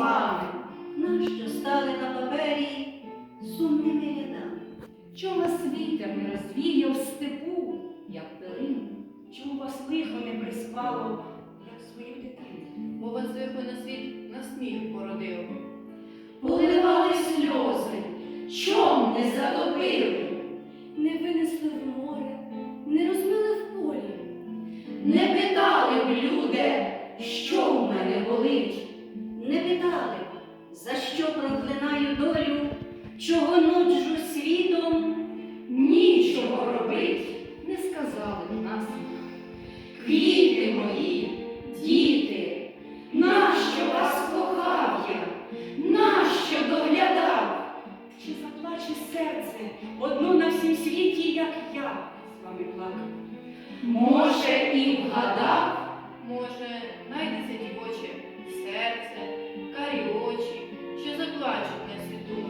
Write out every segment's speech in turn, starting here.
вами, нащо стали на папері сумними рядами? Чого вас вітер не розвіяв степу, як пилин, Чому вас лихо не приспало, як свою дитину? Бо вас вихо на світ на сміх породив. Поливали сльози, чом не затопили, не винесли в море, не розмили в полі, не питали б люди, що в мене болить. Питали, за що проклинаю долю, чого нуджу світом, Нічого робить. Не сказали б нас. Квіти мої, діти, нащо вас кохав я, нащо доглядав? Чи заплаче серце одно на всім світі, як я з вами плакав? Може, і вгадав, Може, знайдеться дівоче серце, карі очі, що заплачуть світу.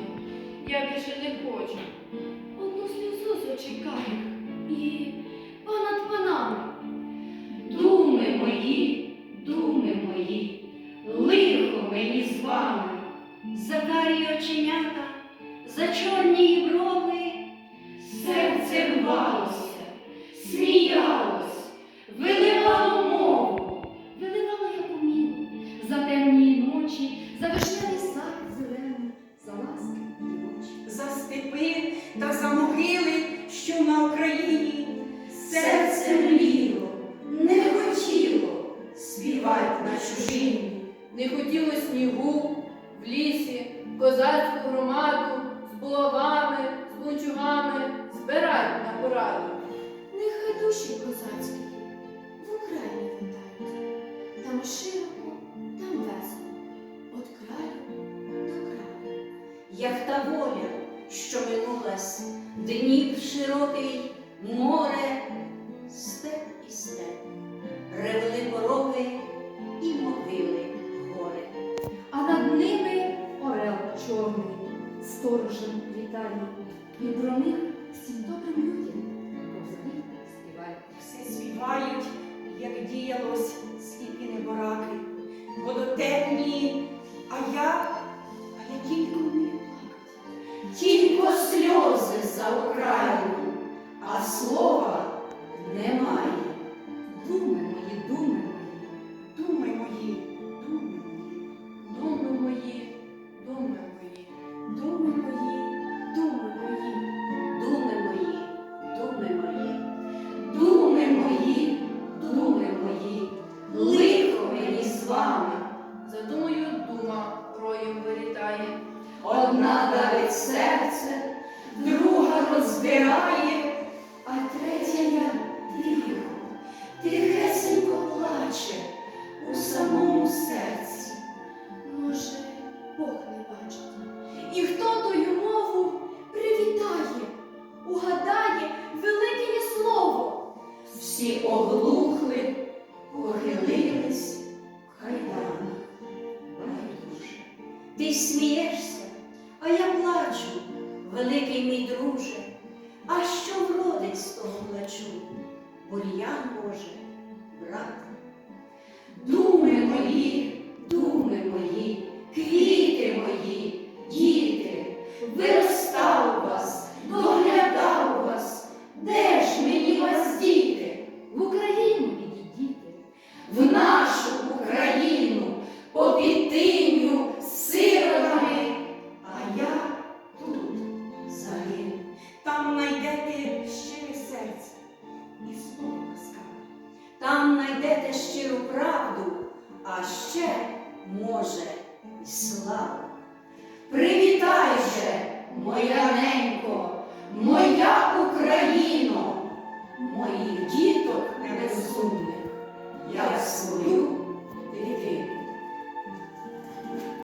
Я більше не хочу. Одну сльозу з очей карих і понад панами. думи мої, думи мої, лихо мені з вами. за карі оченята, за чорні брови, ночі, за вишневий сад зелений, за ласки дівочі. За степи та за могили, що на Україні. Серце мліло, не хотіло співать на чужині. Не хотіло снігу в лісі, козацьку громаду з булавами, з лунчугами збирать на пораду. Нехай душі козацькі в Україні вітають. Там широко, як та воля, що минулась, Дніп широкий, море, степ і степ, ревели пороги і могили гори. А над ними орел чорний, сторожем вітає. І про них всім добрим людям козаки співають. Все співають, як діялось, скільки небораки. Водотемні, а я, роєм вилітає. Одна давить серце, друга розбирає, а третя я тихо, тихесенько плаче у самому серці. Може, Бог не бачить. І хто тою Ти смієшся, а я плачу, великий мій друже. А що вродить з того плачу? Бур'ян може, брат. А ще, може, й славу. Привітай же, моя ненько, моя Україно,